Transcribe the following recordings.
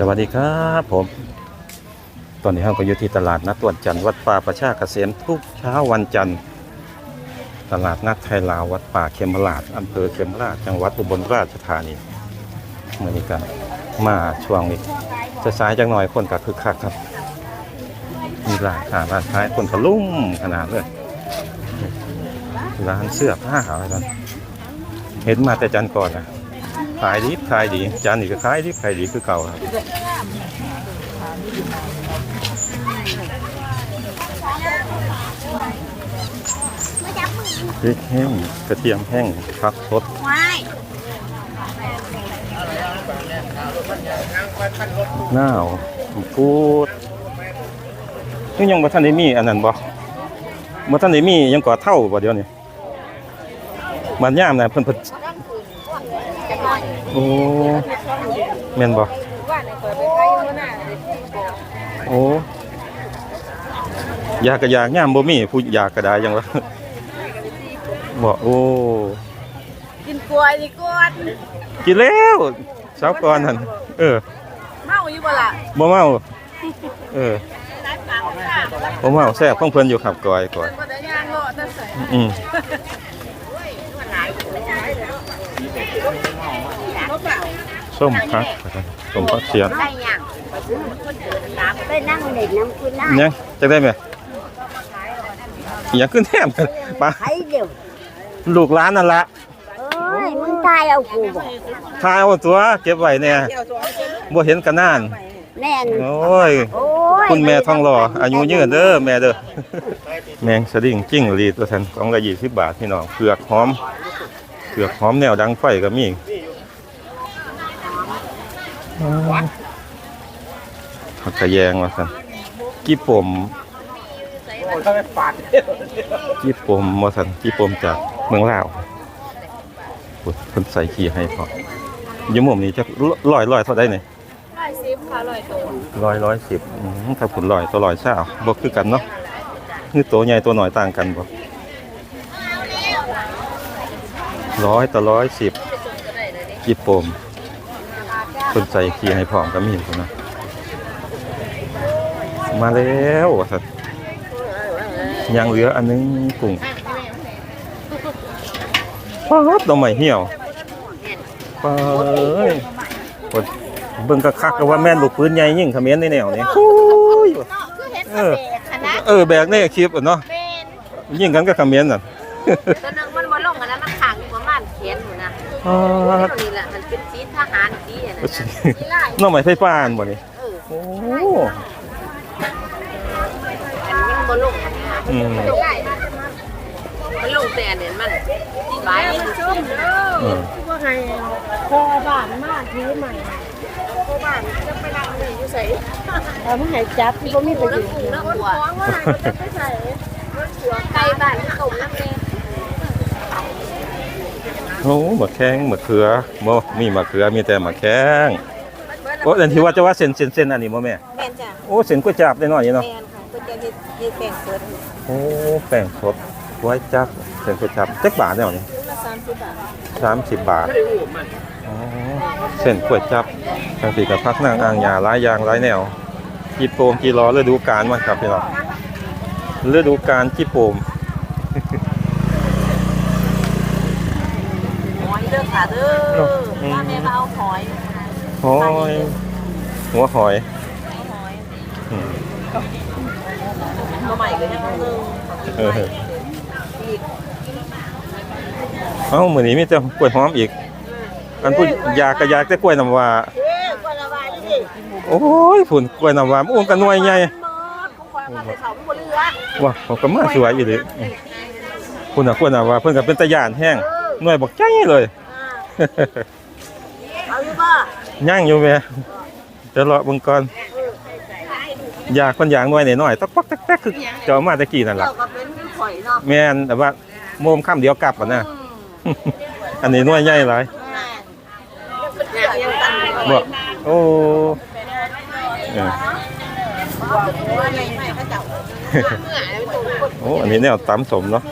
สวัสดีครับผม ตอนนี้เราก็อยู่ที่ตลาดนัดตวนจันทร์วัดป่าประชาเกษมทุกเช้าวันจันทร์ ตลาดนัดไทยลาววัดป่าเขมราชอำเภอเขมราชจังหวัดอุบลราชธานีเมื่อนี้กันมาช่วงนี้จะสายจังหน่อยคนก็คึกคักครับ มีร้านอาหารร้านขายคนก็ลุ่มขนาดเลยร้านเสื้อผ้าอะไรกันเห็นมาแต่จันทร์ก่อนนะ ขายดีขายดีจานนี้ก็ขายดีขายดีคือเก่าครับพริกแห้งกระเทียมแห้งผักสดหน้าวกูดนี่ยังบ่ทันได้มีอันนั้นบ่บ่ทันได้มียังก่อเท่าบ่เดี๋ยวนี้มันยามนะเพิ่นเพิ่น โอ้แม่นบ่ว่าในเปิดไปใครอยู่หน้าโอ้อยากก็อยากยามบ่มีผู้อยากก็ได้ยังวะบ่โอ้กินกล้วยดีกว่ากินแล้วเช้าก่อนนั่นเออเมาอยู่บ่ล่ะบ่เมาเออบ่เมาแซ่บของเพิ่นอยู่ครับก้อยก้อยบ่ได้ย่างเลาะแต่ใส่อืม บ่เปล่า ส้มพักส้มพักเสียงได้ย่างไปนั่งเล่นน้ำคุณน้ายังจักได้ไหมอย่าขึ้นแทมกันปะใครเดี๋ยวลูกหลานนั่นละเอ้ยมึงตายเอากูบ่ทายเอาตัวเก็บไว้เนี่ยบ่เห็นกันนานแน่นโอ้ยโอ้ยคุณแม่ทองหล่ออายุยืนเด้อแม่เด้อแมงสดิ้งจิ้งหรีดตัวทันกล่องละยี่สิบบาทพี่น้องเผือกหอมเผือกหอมแนวดังไฟก็มี ผักกระแยงว่าสันกี่ปมกี่ปมว่าสันกี่ปมจากเมืองลาวโอ้ยเพิ่นใส่ขี้ให้พออยี่มุมนี้จะลอยลอยเท่าได้เนี่ยร้อยสิบค่ะร้อยตัวร้อยร้อยสิบอืมถ้าผุนร้อยตัวร้อยเช้าบ่คือกันเนาะคือตัวใหญ่ตัวหน่อยต่างกันบ่ร้อยต่อร้อยสิบจีโปม คนใส่ขี้ให้พร้อมก็มีคนนะมาแล้วว่าสัตว์ยังเหลืออันนึงกุ้งป๊าดดอกไม้เหี่ยวป๊าเอ้ยโอ้ยเบิ่งกะคักก็ว่าแม่นลูกปืนใหญ่ยิ่งเขมิ้นในแนวนี้โอ้ยคือเห็นเออคณะเออแบกในคลิปอะเนาะเป็นยิ่งกันก็เขมิ้นน่ะตัวนึงมันบ่ลงอันนั้นมันขังอยู่ประมาณเขียนอยู่นะ นนั้นน่ะสีลายน้องใหม่ไฟฟ้าอันบ่นี่เออโอ้อันนี้มันบ่ลงอันนี้อืมมันลงมันลงแต่อันนี้มันสีใบมันส้มเด้อเออว่าไงพอบ้านมากทีใหม่โคบ้านจะไปนั่งนี่อยู่ไสเอามาให้จับที่บ่มีประโยชน์เนาะหัวไก่บ้านที่ต้มน้ำแดง โอ้หมะแข้งมะเขือบ่มีมะเขือมีแต่มะแข้งโอ้อันที่ว่าจะว่าเส้นเส้นเส้นอันนี้บ่แม่แม่นจ้ะโอ้เส้นก๋วยจั๊บได้น้อยอยู่เนาะแม่นค่ะเพิ่นจะเฮ็ดเฮ็ดแป้งสดโอ้แป้งสดไว้จั๊บเส้นก๋วยจั๊บจักบาทแนวนี้ชุดละ30บาท30บาทอ๋อเส้นก๋วยจั๊บจังซี่ก็พักนางอ่างยาหลายอย่างหลายแนวจีโปมจีรอฤดูกาลมันครับพี่น้องฤดูกาลจีโปม หอยเด้อ ค่ะเด้ออืมถ้าแม่มาเอาหอยหอยหัวหอยหอยอืมตัวใหม่ก็ยังนึงเอออีกเอ้ามื้อนี้มีแต่กล้วยหอมอีก อันพูดอยากก็อยากแต่กล้วยน้ำว้าเอ้ยกว่าละบาทนี่โอ้ยฝุ่นกล้วยน้ำว้าโอ้กันหน่วยใหญ่หมดของความมาแต่เสาบ่เหลือว้าเขาก็มาสวยอยู่ดิคุณน่ะกล้วยน้ำว้าเพิ่นก็เป็นตะย่านแห้งหน่วยบักใจเลย เอาอยู่บ่ย่างอยู่แม่จะเลาะเบิ่งก่อนอยากคนอยากหน่วยหน่อยๆตอกปักแต๊กๆคือเจ้ามาตะกี้นั่นล่ะเจ้าก็เป็นคือข่อยเนาะแม่นแต่ว่าโมมค่ำเดียวกลับอะนะอันนี้หน่วยใหญ่หลายอยากยังตันอยู่บ่โอ้เออว่าไงไม่เขาเจ้าเมื่อเป็นตัวคนโอ้ อันนี้แนวตำสมเนาะ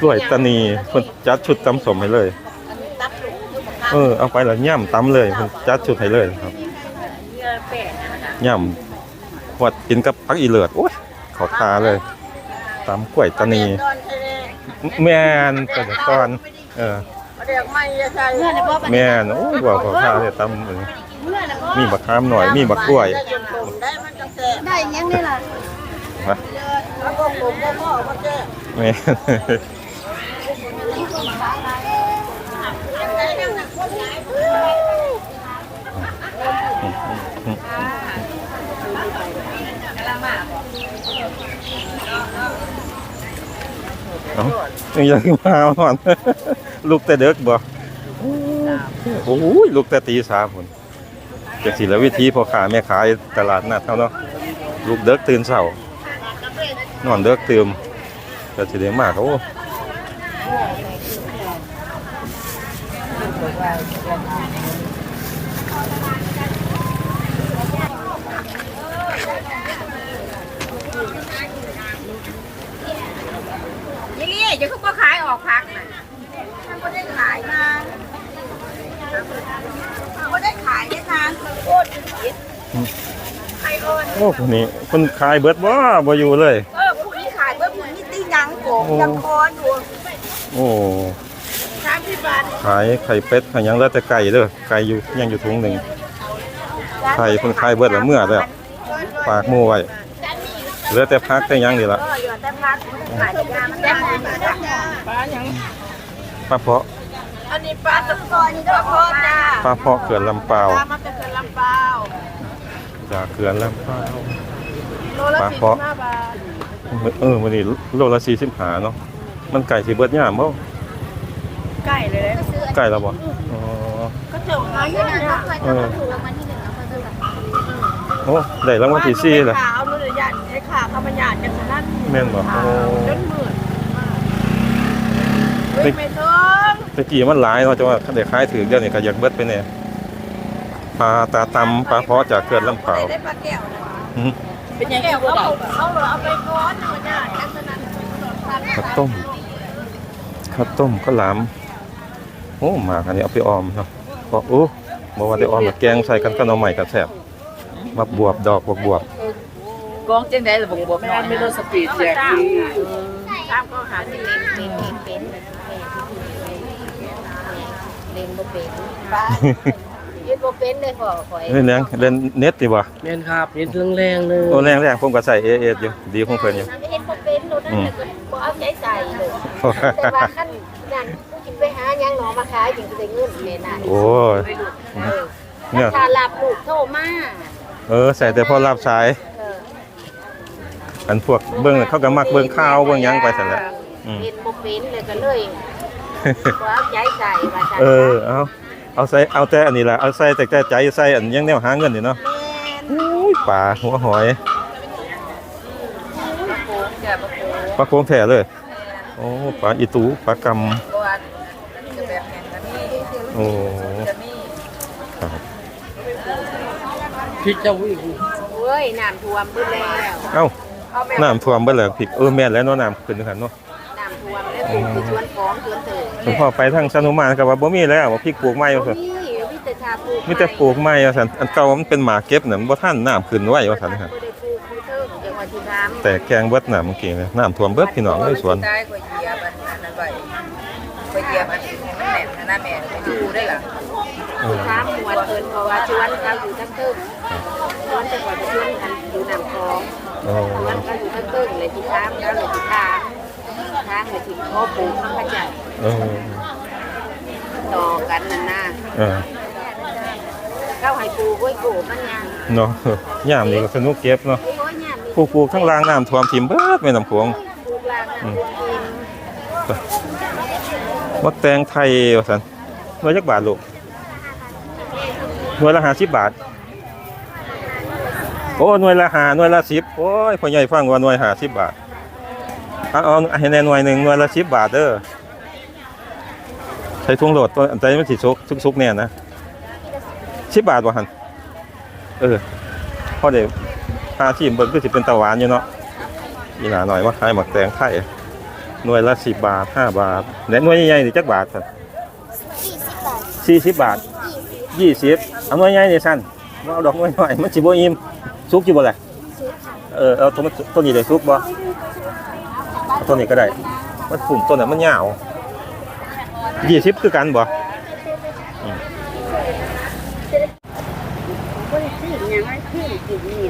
กล้วยตานีเพิ่นจัดชุดตำสมให้เลย ตับลูกอยู่ข้าง เออเอาไปแล้วย่ำตำเลยเพิ่นจัดชุดให้เลยครับแป้งนะคะย่ำวัดกินกับผักอีเลือดโอ้ยเขอทาเลยตำกล้วยตานีแม่นแต่เดี๋ยวก่อนเออเรียกไม่จะใช่เมื่อนะพ่อแม่นโอ้ยบอกเขอทาเลยตำเออเมื่อนะพ่อมีบักขามหน่อย มีบักกล้วยได้จนผมได้มันจะแก่ได้ยังได้ล่ะนะแล้วก็ผม อก็แก่แม่นเอ้ายังมาหอนลูกแต่เด็กบ่โอ้ยลูกแต่ตีสามคนจากสิแล้ววิธีพอขาแม่ขายตลาดนัดเท่าเนาะลูกเด็กตื่นเช้านอนเด็กตื่มก็สิได้มากโอ้ลี่จะเขาก็ขายออกพักน่ะมันก็ได้ขายมามันก็ได้ขายได้ทางโคตรคิดใครอ่อน โอ้ คนนี้คนขายเบิดบ่บ่อยู่เลย เออผู้นี้ขายเมื่อผู้นี้ตียังโกงยังคอนอยู่โอ้สามสิบบาทขายไข่เป็ดขายหยังแล้วแต่ไก่เด้อไก่อยู่ยังอยู่ถุงหนึ่ง ไข่เพิ่นขายเบิดละเมื่อแล้ว ฝากหมู่ไว้เหลือแต่พักแต่หยังนี่ล่ะก็อยู่แต่พักขายยามันได้ปลาอย่างปลาเพาะอันนี้ปลาตะกอนนี่ก็พอจ้าปลาเพาะเขื่อนลำเปาว ปลามาจากเขื่อนลำเปาว จากเขื่อนลำเปาวโลละปลาสี่เพาะสิบห้าบาทเออมื้อนี้โลละ45เนาะมันไก่สิเบิดยามบ่ไก่เลยไก่แล้วบ่อ๋อก็เจอขายเยอะนะเออโอ้ได้รางวัลที่สี่แล้วขาวนู่นเลยยันไอ้ขาข้าวมันหยาดกันนั่นแม่นบ่โอ้จนหมื่นเฮ้ยไม่ถึงตะกี้มันหลายเนาะจังว่าคันได้ขายถือเดี๋ยวนี้ก็อยากเบิดไปแน่ ปลาตาตำปลาเพาะจากเขื่อนลำเปาวได้ปลาแก้วอืมเป็นยังไงเขาเขาเอาไปก้อนเอาหยาดกันนั้นข้าวต้มข้าวต้มข้าวหลามโอ้หมากอันนี้เอาไปออมเนาะเพราะโอ้บอกว่าได้ออมกับแกงใส่กันก็เอาใหม่กับแซ่บมาบวบดอกบวบบวบกองจังได้หรือบวบไม่ต้องสปีดแจกดีตามก็หาที่เป็นเป็นเป็นเล่นบ่เป็นป้า เล่นบ่เป็นเลยขอขอเล่นแรงเล่นเน็ตดีบ่แม่นครับเห็นแรงๆเลยโอ้แรงแรงผมก็ใส่เอเออยู่ดีของเพิ่นอยู่เห็นบ่เป็นโดนนั่นเลยบ่เอาใจใส่เลยแต่ว่าขั้นนั่นผู้กินไปหายังหนอมาขายถึงจะได้เงินแม่น่ะโอ้ยเนี่ยถ้าหลับลูกโทรมาเออใส่แต่พอรับสายเอออันพวกเบิ่งเขาก็มักเบิ่งข่าวเบิ่งหยังไปซั่นแหละอืมเห็นบ่เป็นเลยก็เลยบ่เอาใจใส่ว่าซั่นเออเอา เอาใส่เอาแต่อันนี้ล่ะเอาใส่แต่แต่ใจใส่อันยังแนวหาเงินนี่เนาะแม่นอุ้ยปลาหัวหอยจะบ่โกปลาโค้งแท้เลยโอ้ปลาอีตูปลากำบ่ว่าจะแบบแห่งกันนี่โอ้จะมีครับพี่เจ้าวิวเว้ยน้ำท่วมเบิดแล้วเอ้าเอาแม่น้ำท่วมเบิดแล้วพริกเออแม่นแล้วเนาะน้ำขึ้นกันเนาะ คือชวนของชวนเถิดผมพอไปทางสนุมานก็ว่าบ่มีแล้วว่าพริกปลูกใหม่ว่าซั่นนี่มีแต่ชาปลูกมีแต่ปลูกใหม่ว่าซั่นอันเก่ามันเป็นหมาเก็บน่ะมันบ่ทันน้ำขึ้นไว้ว่าซั่นครับบ่ได้ปลูกคือเทิงจังหวัดที่ทำแต่แกงเบิดน้ำเมื่อกี้นี่น้ำท่วมเบิดพี่น้องในสวนได้กว่าเหยียบอันนั้นไว้กว่าเหยียบอันนี้แม่นนะแม่ไปดูได้ล่ะเออถามหมวดเพิ่นเพราะว่าชวนเขาอยู่ทั้งเทิงชวนแต่ก่อนจะชวนกันอยู่น้ำคลองโอ้ชวนเขาอยู่ทั้งเทิงเลยที่ถามแล้วเลยที่ถาม ทางเลยที่พ่อปลูกข้างพระเจ้าเออต่อกันนั่นน่ะเออเขาให้ปลูกไว้โกมันยังเนาะยามนี้ก็สนุกเก็บเนาะโอ้ยเนี่ยมีผู้ปลูกทั้งรางน้ำท่วมทิ่มเบิดแม่น้ำโขงปลูกลางปลูกกินมดแตงไทยว่าซั่นหน่วยจักบาทลูกหน่วยละ50บาท โอ้หน่วยละ5หน่วยละ10โอ้ยพ่อใหญ่ฟังว่าหน่วย50บาท เอาเอาให้แน่หน่วยหนึงหน่วยละ10บาทเด้อใช้ถุงโหลดตัวอันใจมันสิสุกสุกๆแน่นะ10บาทบ่หั่นเออพอได้หาชิมเบิ่งคือสิเป็นตะหวานอยู่เนาะอีหลาหน่อยว่าขายหมักแตงไทยหน่วยละสิบบาทห้าบาทและหน่วยใหญ่ๆนี่จักบาทครับสี่สิบบาทยี่สิบเอาหน่วยใหญ่นี่สั้นเอาดอกน้อยๆมันสิบ่อิ่มสุกอยู่บ่ล่ะเออเอาตัวมันตัวนี้ได้สุกบ่เอา ตัวนี้ก็ได้ มันฝุ่มตัวนั้นมันยาว20คือกันบ่บ่ได้ซื้อหยังให้ซื้อกินนี่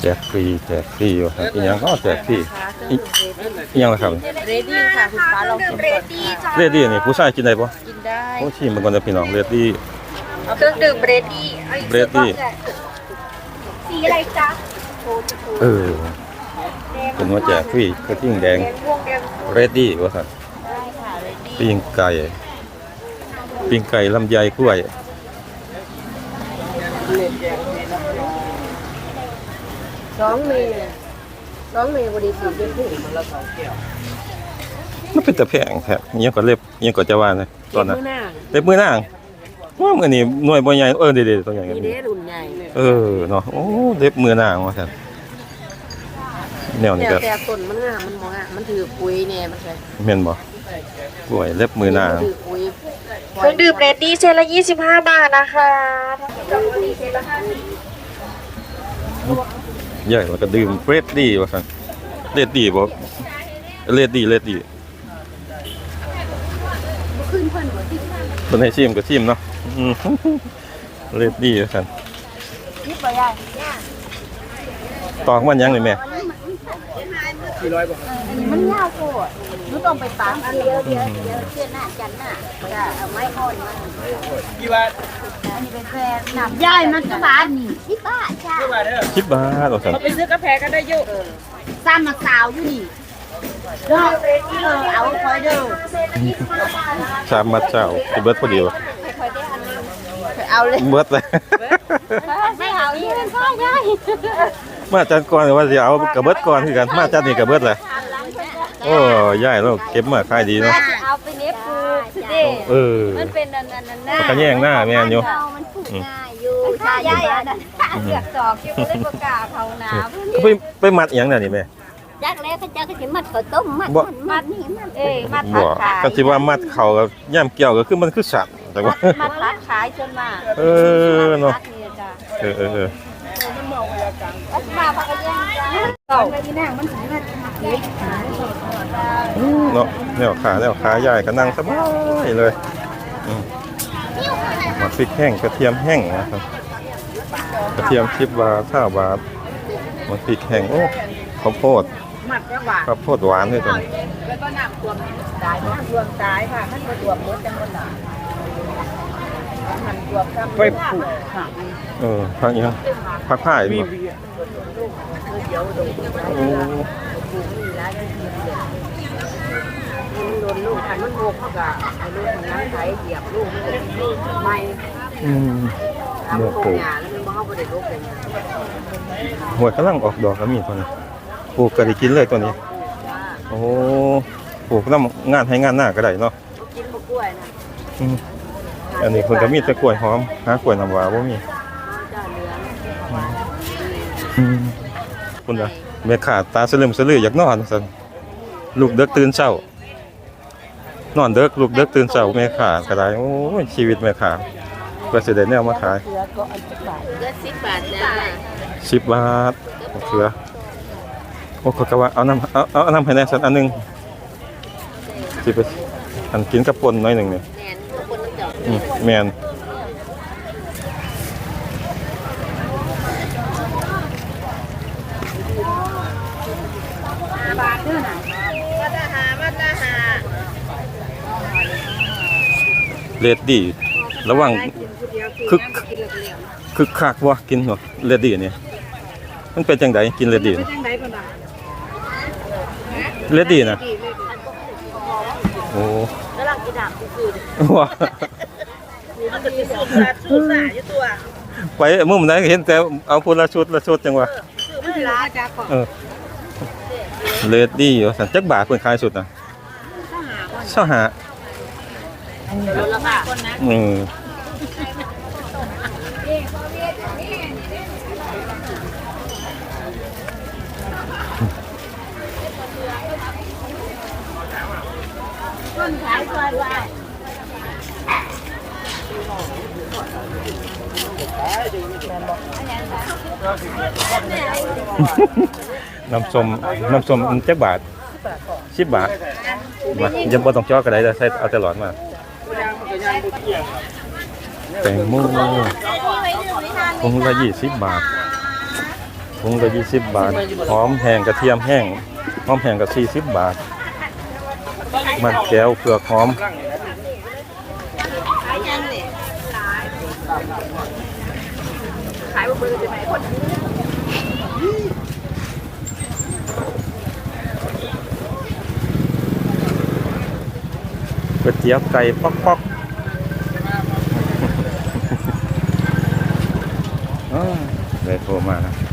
แจกฟรีแจกฟรีอยู่ครับอีหยังก็แจกฟรี อีอีหยังล่ะครับเรดี้ค่ะคุณฟ้าลองชิมก่อนเรดดี้นี่ผู้ชายกินได้บ่กินได้โอ้ชิมมันก่อนเด้อพี่น้องเรดดี้ เครื่องดื่มเรดี้เรดดี้ สีอะไรจ๊ะเออเป็นว่าแจกฟรีกระทิ่งแดงแดงม่วงแดงเรดดี้ว่าซั่นได้ค่ะเรดี้ปิ้งไก่ปิ้งไก่ลำไยกล้วยสองเม ตรสองเมตรบ่ได้ซื้อเด้อพี่มันเป็นตะแพงแท้อิหยังก็เล็บอิหยังก็จะว่านะตอนนั้นมื้อหน้าเล็บมือนางว่ามื้อนี้หน่วยบ่ใหญ่เออเด็ดๆตัวใหญ่กันนี่นี่เด้รุ่นใหญ่เออเนาะโอ้เล็บมือนางว่าซั่นแนวนี้แต่ก็แต่ต้นมันงามมันบ่งามมันถือปุ๋ยแน่มันใช่แม่นบ่กล้วยเล็บมือนางถือปุ๋ยเครื่องดื่มเรดี้เซตละ25บาทนะคะ ใหญ่แล้วก็ดื่มเฟรดดี้ว่าสั่นเรดดี้บ่เรดดี้เรดดี้เพิ่นให้ชิมก็ชิมเนาะเรดดี้ว่าซั่นนี่บ่ยายตอกมันยังเลยแม่ขี่ลอยบอกมันยาวโคตร หนูต้องไปตากเดียวเดียวเดียวเสื้อหน้าจันหน้าจ้ะเอาไม้อ่อนมากี่บาทอันนี้เป็นแฟนหนับยายมันก็บาทนี่สิบบาทจ้ะคิดบาทว่าซั่นไปซื้อกาแฟกันได้เยอะซ้ำมาสาวอยู่นี่เด้อเออเอาคอยเด้อชามมัดเจ้าสิเบิดพอดีว่ะเอาเลยเบิดเลย ไม่เอาอีกเป็นพ่อยายมาจัดก่อนว่าสิเอากระเบิดก่อนคือกันมาจัดนี่กระเบิดเลย อ้ยายเราเก็บมาขายดีเนาะเอาไปเน็บปูเด้เออ มันเป็นอันนั้นน่ะมันก็แย่งหน้าแม่นอยู่ มันผูกง่ายอยู่ถ้ายายอันนั้นเสือกตอกอยู่เลยบ่กล้าเขาหนาวไปไปมัดอีหยังน่ะนี่แม่ยักแล้วเขาเจ้าก็สิมัดข้าวต้มมัดบ่มัดนี่มัดเอ้ยมัดบ่ก็สิว่ามัดเขากับย่ำเกี่ยวก็คือมันคือสัตว์แต่ว่า มัดรัดขายจนมาเออเนาะ มัดนี่จ้ะเออเออเออรัดมาพักกันยังจ้ะเอาไปที่นั่งมันสิมัด เฮ็ดเนาะแนวขาแนวขายายก็นั่งสบายเลยอืมมาพริกแห้งกระเทียมแห้งนะครับ กระเทียม10บาท20บาทมาพริกแห้งโอ้ข้าวโพดหมักแล้วหวานข้าวโพดหวานด้วยตัวนี้แล้วก็น้ำรวมตายน้ำรวมตายค่ะมันรวมหมดจังหมดอะมันรวมกันไปผูกค่ะเออพักอีกยังพักผ้าอีก บ่โอ้มันโดนลูกอันมันโงกเขาก็เอาลูกนั้นไถเหยียบลูกมันไม่อืมทำโคงหญ้าแล้วมันบ่เข้าไปในลูกเลยหัวกำลังออกดอกแล้วมีตัวนี้ปลูกก็ได้กินเลยตัวนี้ โอ้ปลูกน้ำงานให้งานหน้าก็ได้เนาะกินบกล้วยนะอืมอันนี้คนก็มีแต่กล้วยหอมหากล้วยน้ำว้าบ่มีอืมคุณน่ะ แม่ขาตาสลึมสลืออยากนอนซั่นลูกเด็กตื่นเช้านอนเด็กลูกเด็กตื่นเช้าแม่ขาก็ได้โอ้ยชีวิตแม่ขาเพื่อสิได้แนวมาขายเสือก็อันจะบาทเลือดสิบบาทจ้ะสิบบาทมะเขือโอ้เขาก็ว่าเอาน้ำเอาเอาเอาน้ำให้แน่สักอันหนึงสิไปอันกินกับปนหน่อยหนึ่งเนี่ยแม่นทุกคนต้องจอด อืมแมน บาทเด้อน่ะ มาตาหามาตาหา เลดดี้ระหว่างกินผู้เดียวคึกกินเหลืองคึกคักวะกินหัวเลดดี้เนี่ยมันเป็นจังไดกินเลดดี้ๆไม่น่ะจังไดบ่ล่ะเลดดี้นะดีเลยโอ้กำลังกินน้ำซื่อว้ามันจะมีสูตรสาสูตรสาอยู่ตัวไปมุมไหนก็เห็นแต่เอาพูละชุดละชุดจังวะมันสิร้าจ้าก่อนเออเลดดี้ว่าสันจักบาทเพิ่นขายสุดน่ะเช้าหา ๆแล้วละค่ะอืมคนขายซอยว่าน้ำส้มน้ำส้มอันจักบาทสิบบาทมายังบ่ต้องจอกก็ได้แต่ใส่เอาแต่หลอดมา แตงโมถุงละยี่สิบบาทถุงละยี่สิบบาท หอมแห้งกระเทียมแห้ง หอมแห้งก็สี่สิบบาท มันแก้วเปลือกหอมขายบ่เบิ่งได้ไหมคนก๋วยเตี๋ยวไก่ป๊อกป๊อกอ้าวเลย โทรมานะ